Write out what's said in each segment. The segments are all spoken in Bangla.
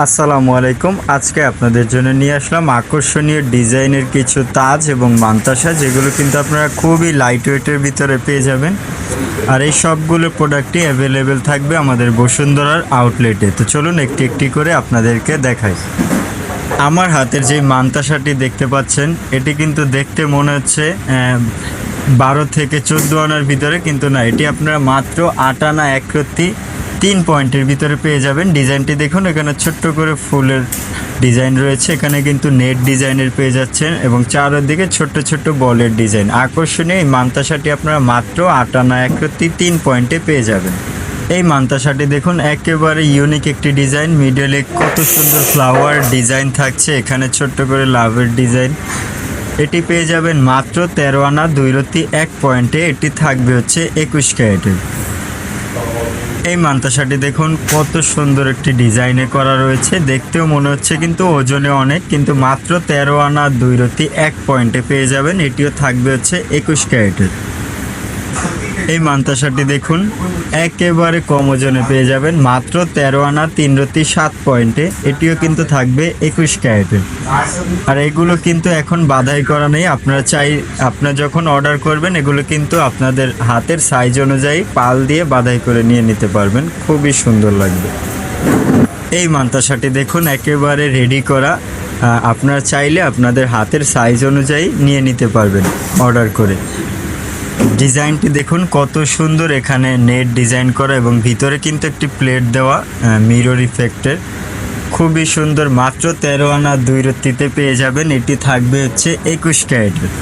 আসসালামু আলাইকুম। আজকে আপনাদের জন্য নিয়ে আসলাম আকর্ষণীয় ডিজাইনের কিছু তাজ এবং মান্তাসা, যেগুলো কিন্তু আপনারা খুবই লাইট ওয়েটের ভিতরে পেয়ে যাবেন। আর এই সবগুলো প্রোডাক্টই অ্যাভেলেবেল থাকবে আমাদের বসুন্ধরার আউটলেটে তো চলুন একটি একটি করে আপনাদেরকে দেখাই। আমার হাতের যে মান্তাসাটি দেখতে পাচ্ছেন, এটি কিন্তু দেখতে মনে হচ্ছে বারো থেকে চোদ্দ আনার ভিতরে, কিন্তু না, এটি আপনারা মাত্র আট আনা একরত্তি তিন পয়েন্টের ভিতরে পেয়ে যাবেন। ডিজাইনটি দেখুন, এখানে ছোট্ট করে ফুলের ডিজাইন রয়েছে। এখানে কিন্তু নেট ডিজাইনের পেয়ে যাচ্ছেন এবং চারদিকে ছোট্ট ছোট্ট বলের ডিজাইন। আকর্ষণীয় এই মান্তাসাটি আপনারা মাত্র আট আনা একরত্তি তিন পয়েন্টে পেয়ে যাবেন। এই মান্তাসাটি দেখুন, একেবারে ইউনিক একটি ডিজাইন। মিডলে কত সুন্দর ফ্লাওয়ার ডিজাইন থাকছে। এখানে ছোট্ট করে লাভের ডিজাইন। এটি পেয়ে যাবেন মাত্র তেরো আনা দুই রতি এক পয়েন্টে। এটি থাকবে হচ্ছে একুশ ক্যারেটের। এই মান্তাসাটি দেখুন, কত সুন্দর একটি ডিজাইনে করা রয়েছে। দেখতেও মনে হচ্ছে কিন্তু ওজনে অনেক, কিন্তু মাত্র তেরো আনা দুই রতি এক পয়েন্টে পেয়ে যাবেন। এটিও থাকবে হচ্ছে একুশ ক্যারেটের। এই মান্তাসাটি দেখুন, একেবারে কম ওজনে পেয়ে যাবেন, মাত্র তেরো আনা তিন রতি সাত পয়েন্টে। এটিও কিন্তু থাকবে একুশ ক্যারেটের আর এগুলো কিন্তু এখন বাধাই করা নেই, আপনারা চাই, আপনারা যখন অর্ডার করবেন, এগুলো কিন্তু আপনাদের হাতের সাইজ অনুযায়ী পাল দিয়ে বাধাই করে নিয়ে নিতে পারবেন, খুবই সুন্দর লাগবে। এই মান্তাসাটি দেখুন, একেবারে রেডি করা। আপনারা চাইলে আপনাদের হাতের সাইজ অনুযায়ী নিয়ে নিতে পারবেন অর্ডার করে। ডিজাইনটি দেখুন, কত সুন্দর এখানে নেট ডিজাইন করা এবং ভিতরে কিন্তু একটি প্লেট দেওয়া মিরর ইফেক্টের খুবই সুন্দর, মাত্র তেরো আনা দুই রত্তিতে পেয়ে যাবেন। এটি থাকবে হচ্ছে একুশ ক্যারেটের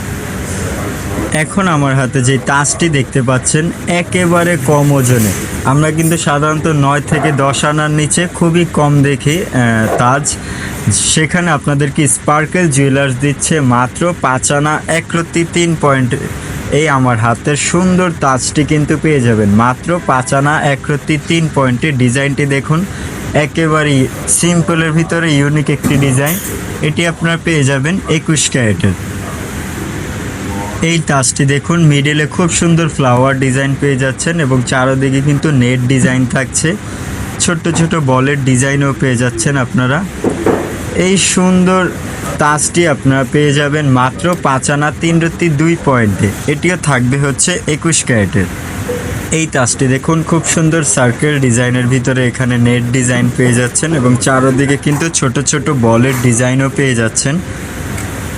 এখন আমার হাতে যে তাজটি দেখতে পাচ্ছেন, একেবারে কম ওজনে। আমরা কিন্তু সাধারণত নয় থেকে দশ আনার নিচে খুবই কম দেখি তাজ। সেখানে আপনাদেরকে স্পার্কেল জুয়েলার্স দিচ্ছে মাত্র পাঁচ আনা একরত্তি তিন পয়েন্ট এই আমার হাতের সুন্দর তাজটি কিন্তু পেয়ে যাবেন। মাত্র পাঁচ আনা একরত্তি তিন পয়েন্টের ডিজাইনটি দেখুন, একেবারেই সিম্পলের ভিতরে ইউনিক একটি ডিজাইন এটি আপনারা পেয়ে যাবেন একুশ ক্যারেটের। এই তাজটি দেখুন মিডলে খুব সুন্দর ফ্লাওয়ার ডিজাইন পেয়ে যাচ্ছেন এবং চারোদিকে কিন্তু নেট ডিজাইন থাকছে। ছোট্ট ছোট বলের ডিজাইনও পেয়ে যাচ্ছেন আপনারা। এই সুন্দর তাজটি আপনারা পেয়ে যাবেন মাত্র পাঁচ আনা তিন রত্তি দুই পয়েন্টে। এটিও থাকবে হচ্ছে একুশ ক্যারেটের। এই তাজটি দেখুন, খুব সুন্দর সার্কেল ডিজাইনের ভিতরে এখানে নেট ডিজাইন পেয়ে যাচ্ছেন এবং চারোদিকে কিন্তু ছোট ছোট বলের ডিজাইনও পেয়ে যাচ্ছেন।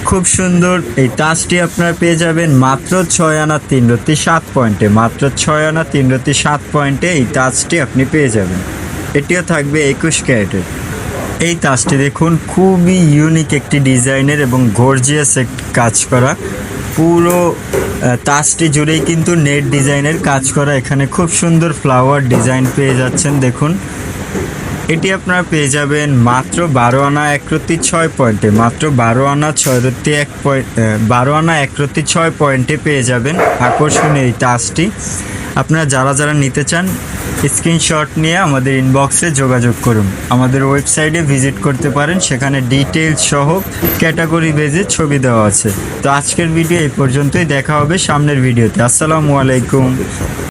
খুব সুন্দর এই তাজটি আপনারা পেয়ে যাবেন মাত্র ছয় আনা তিন রতি সাত পয়েন্টে। মাত্র ছয় আনা তিন রতি সাত পয়েন্টে এই তাজটি আপনি পেয়ে যাবেন। এটিও থাকবে একুশ ক্যারেটের। এই তাসটি দেখুন, খুবই ইউনিক একটি ডিজাইনের এবং গর্জিয়াস কাজ করা। পুরো তাসটি জুড়েই কিন্তু নেট ডিজাইনের কাজ করা। এখানে খুব সুন্দর ফ্লাওয়ার ডিজাইন পেয়ে যাচ্ছেন, দেখুন। এটি আপনারা পেয়ে যাবেন মাত্র বারো আনা একরত্তি ছয় পয়েন্টে, মাত্র বারো আনা ছয় রত্তি এক পয়েন্ট বারো আনা একরত্তি ছয় পয়েন্টে পেয়ে যাবেন আকর্ষণীয় এই টাচটি আপনারা যারা যারা নিতে চান, স্ক্রিনশট নিয়ে আমাদের ইনবক্সে যোগাযোগ করুন। আমাদের ওয়েবসাইটে ভিজিট করতে পারেন, সেখানে ডিটেলস সহ ক্যাটাগরি বেজে ছবি দেওয়া আছে। তো আজকের ভিডিও এই পর্যন্তই, দেখা হবে সামনের ভিডিওতে। আসসালামু আলাইকুম।